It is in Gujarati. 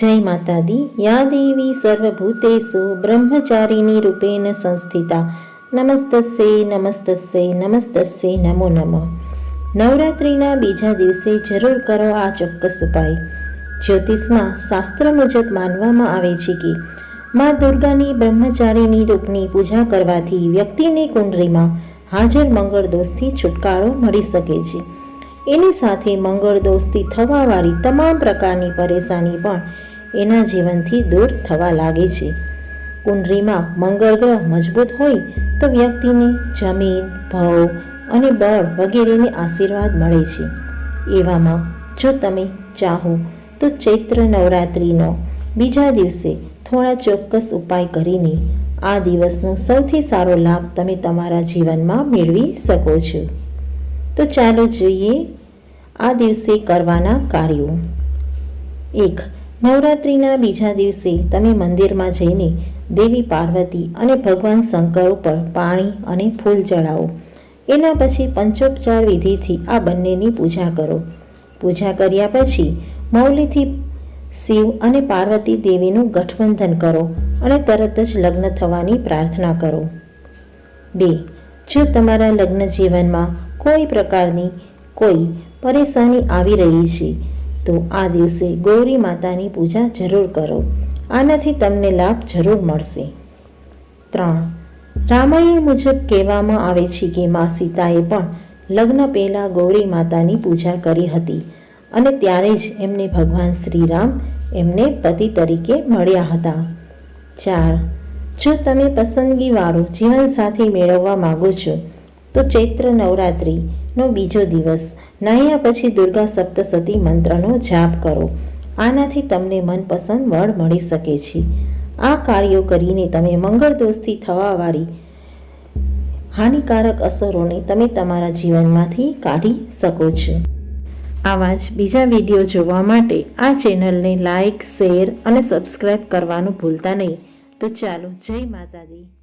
જય માતાદી યા દેવી સર્વભૂતેષુ બ્રહ્મચારીની રૂપેણ સંસ્થિતા નમસ્તસ્સે નમસ્તસ્સે નમસ્તસ્સે નમો નમઃ નવરાત્રિના બીજા દિવસે જરૂર કરો આ ચોક્કસ ઉપાય જ્યોતિષમાં શાસ્ત્ર મુજબ માનવામાં આવે છે કે મા દુર્ગાની બ્રહ્મચારીની રૂપની પૂજા કરવાથી વ્યક્તિની કુંડળીમાં હાજર મંગળ દોષથી છુટકારો મળી શકે છે। એની સાથે મંગળ દોષથી થવાવાળી તમામ પ્રકારની પરેશાની પણ એના જીવનથી દૂર થવા લાગે છે. કુંડરીમાં મંગળ ગ્રહ મજબૂત હોય તો વ્યક્તિને જમીન, ભવ અને બળ વગેરેને આશીર્વાદ મળે છે. એવામાં જો તમે ચાહો તો ચૈત્ર નવરાત્રિનો બીજા દિવસે થોડા ચોક્કસ ઉપાય કરીને આ દિવસનો સૌથી સારો લાભ તમે તમારા જીવનમાં મેળવી શકો છો. તો ચાલો જોઈએ આ દિવસે કરવાના કાર્યો. એક નવરાત્રિના બીજા દિવસે તમે મંદિરમાં જઈને દેવી પાર્વતી અને ભગવાન શંકર ઉપર પાણી અને ફૂલ ચડાવો. એના પછી પંચોપચાર વિધિથી આ બંનેની પૂજા કરો. પૂજા કર્યા પછી મૌલીથી શિવ અને પાર્વતી દેવીનું ગઠબંધન કરો અને તરત જ લગ્ન થવાની પ્રાર્થના કરો. બે. જો તમારા લગ્ન જીવનમાં કોઈ પ્રકારની કોઈ પરેશાની આવી રહી છે તો આ દિવસે ગૌરી માતાની પૂજા જરૂર કરો. આનાથી તમને લાભ જરૂર મળશે. ત્રણ. રામાયણ મુજબ કહેવામાં આવે છે કે મા સીતાએ પણ લગ્ન પહેલાં ગૌરી માતાની પૂજા કરી હતી અને ત્યારે જ એમને ભગવાન શ્રીરામ એમને પતિ તરીકે મળ્યા હતા. ચાર. જો તમે પસંદગીવાળો જીવનસાથી મેળવવા માગો છો, તો ચૈત્ર નવરાત્રિનો બીજો દિવસ. નાહ્યા પછી દુર્ગા સપ્તસતી મંત્રનો જાપ કરો. આનાથી તમને મનપસંદ વળ મળી શકે છે. આ કાર્યો કરીને તમે મંગળ દોષથી થવાવાળી હાનિકારક અસરોને તમે તમારા જીવનમાંથી કાઢી શકો છો. આવા જ બીજા વીડિયો જોવા માટે આ ચેનલને લાઇક શેર અને સબસ્ક્રાઈબ કરવાનું ભૂલતા નહીં. તો ચાલો, જય માતાજી.